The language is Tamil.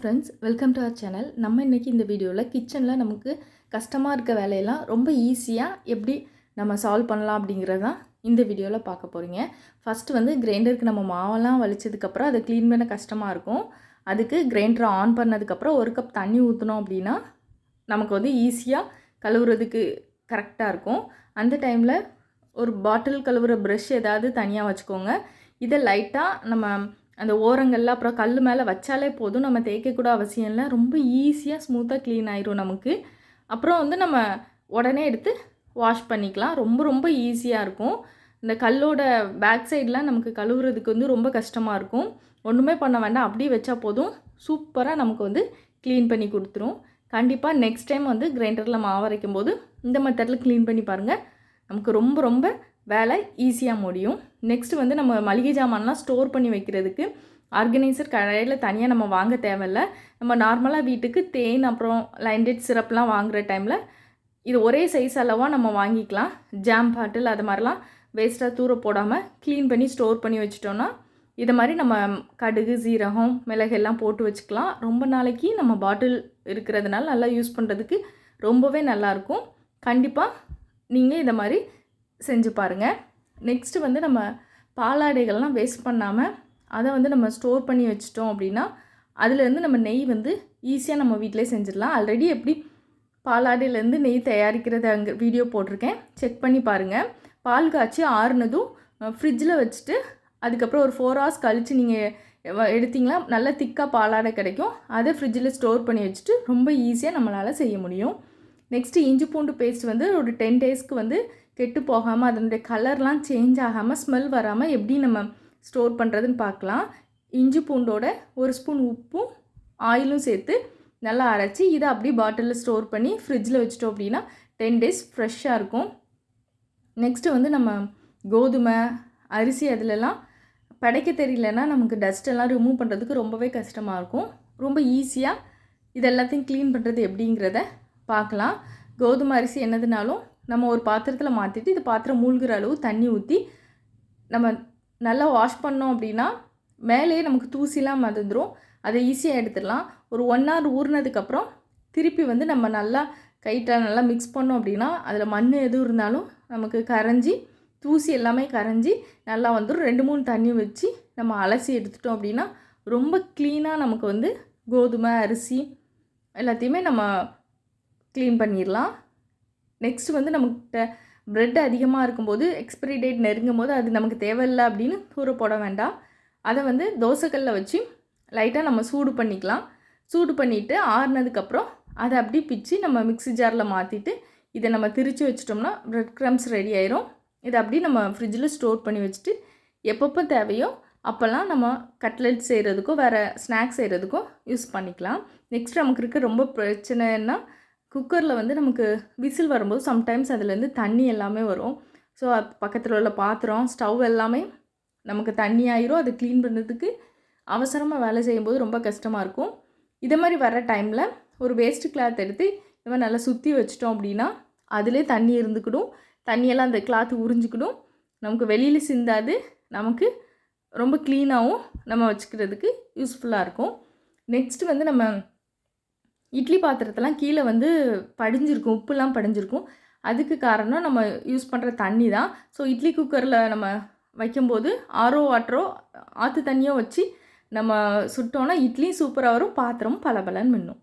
Friends welcome to our channel நம்ம இன்றைக்கி இந்த வீடியோவில் கிச்சனில் நமக்கு கஷ்டமாக இருக்க வேலையெல்லாம் ரொம்ப ஈஸியாக எப்படி நம்ம சால்வ் பண்ணலாம் அப்படிங்கிறது தான் இந்த வீடியோவில் பார்க்க போகிறீங்க ஃபஸ்ட்டு வந்து கிரைண்டருக்கு நம்ம மாவெல்லாம் வலிச்சதுக்கப்புறம் அதை க்ளீன் பண்ண கஷ்டமாக இருக்கும். அதுக்கு கிரைண்டரை ஆன் பண்ணதுக்கப்புறம் ஒரு கப் தண்ணி ஊற்றினோம் அப்படின்னா நமக்கு வந்து ஈஸியாக கழுவுறதுக்கு கரெக்டாக இருக்கும். அந்த டைமில் ஒரு பாட்டில் கழுவுற ப்ரஷ் ஏதாவது தனியாக வச்சுக்கோங்க. இதை லைட்டாக நம்ம அந்த ஓரங்கள்ல அப்புறம் கல் மேலே வச்சாலே போதும். நம்ம தேய்க்கக்கூட அவசியம் இல்லை. ரொம்ப ஈஸியாக ஸ்மூத்தாக க்ளீன் ஆயிரும் நமக்கு. அப்புறம் வந்து நம்ம உடனே எடுத்து வாஷ் பண்ணிக்கலாம். ரொம்ப ரொம்ப ஈஸியாக இருக்கும். இந்த கல்லோட பேக் சைட்லாம் நமக்கு கழுவுறதுக்கு வந்து ரொம்ப கஷ்டமாக இருக்கும். ஒன்றுமே பண்ண வேண்டாம். அப்படியே வச்சா போதும். சூப்பராக நமக்கு வந்து க்ளீன் பண்ணி கொடுத்துரும். கண்டிப்பாக நெக்ஸ்ட் டைம் வந்து கிரைண்டரில் மாவு அரைக்கும் போது இந்த மெத்தடில் க்ளீன் பண்ணி பாருங்கள் நமக்கு ரொம்ப ரொம்ப வேலை ஈஸியாக முடியும். நெக்ஸ்ட் வந்து நம்ம மளிகை ஜாமான்லாம் ஸ்டோர் பண்ணி வைக்கிறதுக்கு ஆர்கனைசர் கடையில் தனியாக நம்ம வாங்க தேவையில்ல. நம்ம நார்மலாக வீட்டுக்கு தேன் அப்புறம் லைண்டட் சிரப்லாம் வாங்குகிற டைமில் இது ஒரே சைஸ் அளவாக நம்ம வாங்கிக்கலாம். ஜாம் பாட்டில் அது மாதிரிலாம் வேஸ்ட்டாக தூர போடாமல் க்ளீன் பண்ணி ஸ்டோர் பண்ணி வச்சிட்டோன்னா இதை மாதிரி நம்ம கடுகு சீரகம் மிளகு எல்லாம் போட்டு வச்சுக்கலாம். ரொம்ப நாளைக்கு நம்ம பாட்டில் இருக்கிறதுனால நல்லா யூஸ் பண்ணுறதுக்கு ரொம்பவே நல்லாயிருக்கும் கண்டிப்பாக நீங்கள் இதை மாதிரி செஞ்சு பாருங்கள் நெக்ஸ்ட்டு வந்து நம்ம பாலாடைகள்லாம் வேஸ்ட் பண்ணாமல் அதை வந்து நம்ம ஸ்டோர் பண்ணி வச்சிட்டோம் அப்படின்னா அதுலேருந்து நம்ம நெய் வந்து ஈஸியாக நம்ம வீட்டிலே செஞ்சிடலாம். ஆல்ரெடி எப்படி பாலாடையிலேருந்து நெய் தயாரிக்கிறது அங்கே வீடியோ போட்டிருக்கேன். செக் பண்ணி பாருங்கள் பால் காய்ச்சி ஆறுனதும் ஃப்ரிட்ஜில் வச்சுட்டு அதுக்கப்புறம் ஒரு ஃபோர் ஹவர்ஸ் கழித்து நீங்கள் எடுத்திங்களா நல்லா திக்காக பாலாடை கிடைக்கும். அதை ஃப்ரிட்ஜில் ஸ்டோர் பண்ணி வச்சுட்டு ரொம்ப ஈஸியாக நம்மளால் செய்ய முடியும். நெக்ஸ்ட்டு இஞ்சி பூண்டு பேஸ்ட் வந்து ஒரு டென் டேஸ்க்கு வந்து கெட்டு போகாமல் அதனுடைய கலர்லாம் சேஞ்ச் ஆகாமல் ஸ்மெல் வராமல் எப்படி நம்ம ஸ்டோர் பண்ணுறதுன்னு பார்க்கலாம். இஞ்சி பூண்டோட ஒரு ஸ்பூன் உப்பும் ஆயிலும் சேர்த்து நல்லா அரைச்சி இதை அப்படியே பாட்டிலில் ஸ்டோர் பண்ணி ஃப்ரிட்ஜில் வச்சுட்டோம் அப்படின்னா டென் டேஸ் ஃப்ரெஷ்ஷாக இருக்கும். நெக்ஸ்ட்டு வந்து நம்ம கோதுமை அரிசி அதிலெல்லாம் படைக்க தெரியலன்னா நமக்கு டஸ்ட்டெல்லாம் ரிமூவ் பண்ணுறதுக்கு ரொம்பவே கஷ்டமாக இருக்கும். ரொம்ப ஈஸியாக இது எல்லாத்தையும் க்ளீன் பண்ணுறது எப்படிங்கிறத பார்க்கலாம். கோதுமை அரிசி என்னதுனாலும் நம்ம ஒரு பாத்திரத்தில் மாற்றிட்டு இது பாத்திரம் மூழ்கிற அளவு தண்ணி ஊற்றி நம்ம நல்லா வாஷ் பண்ணோம் அப்படின்னா மேலேயே நமக்கு தூசிலாம் மறந்துடும் அதை ஈஸியாக எடுத்துடலாம். ஒரு ஒன் ஹவர் ஊறினதுக்கப்புறம் திருப்பி வந்து நம்ம நல்லா கைட்டாக நல்லா மிக்ஸ் பண்ணோம் அப்படின்னா அதில் மண் எதுவும் இருந்தாலும் நமக்கு கரைஞ்சி தூசி எல்லாமே கரைஞ்சி நல்லா வந்துடும் ரெண்டு மூணு தண்ணி வச்சு நம்ம அலசி எடுத்துட்டோம் அப்படின்னா ரொம்ப க்ளீனாக நமக்கு வந்து கோதுமை அரிசி எல்லாத்தையுமே நம்ம க்ளீன் பண்ணிடலாம். நெக்ஸ்ட் வந்து நம்மக்கிட்ட ப்ரெட் அதிகமாக இருக்கும்போது எக்ஸ்பிரி டேட் நெருங்கும் போது அது நமக்கு தேவையில்லை அப்படின்னு தூர போட வேண்டாம். அதை வந்து தோசைக்கல்லில் வச்சு லைட்டாக நம்ம சூடு பண்ணிக்கலாம். சூடு பண்ணிவிட்டு ஆறுனதுக்கப்புறம் அதை அப்படி பிச்சு நம்ம மிக்ஸி ஜாரில் மாற்றிட்டு இதை நம்ம திரித்து வச்சிட்டோம்னா ப்ரெட் க்ரம்ஸ் ரெடி ஆயிரும். இதை அப்படியே நம்ம ஃப்ரிட்ஜில் ஸ்டோர் பண்ணி வச்சுட்டு எப்பப்போ தேவையோ அப்போல்லாம் நம்ம கட்லெட் செய்கிறதுக்கோ வேறு ஸ்நாக்ஸ் செய்கிறதுக்கோ யூஸ் பண்ணிக்கலாம். நெக்ஸ்ட் நமக்கு இருக்க ரொம்ப பிரச்சனைன்னா குக்கரில் வந்து நமக்கு விசில் வரும்போது சம்டைம்ஸ் அதுலேருந்து தண்ணி எல்லாமே வரும். ஸோ பக்கத்தில் உள்ள பாத்திரம் ஸ்டவ் எல்லாமே நமக்கு தண்ணி ஆயிரும். அதை க்ளீன் பண்ணுறதுக்கு அவசரமாக வேலை செய்யும்போது ரொம்ப கஷ்டமாக இருக்கும். இதே மாதிரி வர டைமில் ஒரு வேஸ்ட் கிளாத் எடுத்து இந்த நல்லா சுற்றி வச்சிட்டோம் அப்படின்னா அதிலே தண்ணி இருந்துக்கிடும். தண்ணியெல்லாம் அந்த கிளாத் உறிஞ்சிக்கிடும். நமக்கு வெளியில் சிந்தாது. நமக்கு ரொம்ப க்ளீனாகவும் நம்ம வச்சுக்கிறதுக்கு யூஸ்ஃபுல்லாக இருக்கும். நெக்ஸ்ட் வந்து நம்ம இட்லி பாத்திரத்தெல்லாம் கீழே வந்து படிஞ்சிருக்கும் உப்புலாம் படிஞ்சிருக்கும். அதுக்கு காரணம் நம்ம யூஸ் பண்ணுற தண்ணி தான். ஸோ இட்லி குக்கரில் நம்ம வைக்கும்போது ஆரோ வாட்டரோ ஆற்று தண்ணியோ வச்சு நம்ம சுட்டோன்னா இட்லியும் சூப்பராக வரும் பாத்திரமும் பளபளன்னு மின்னும்.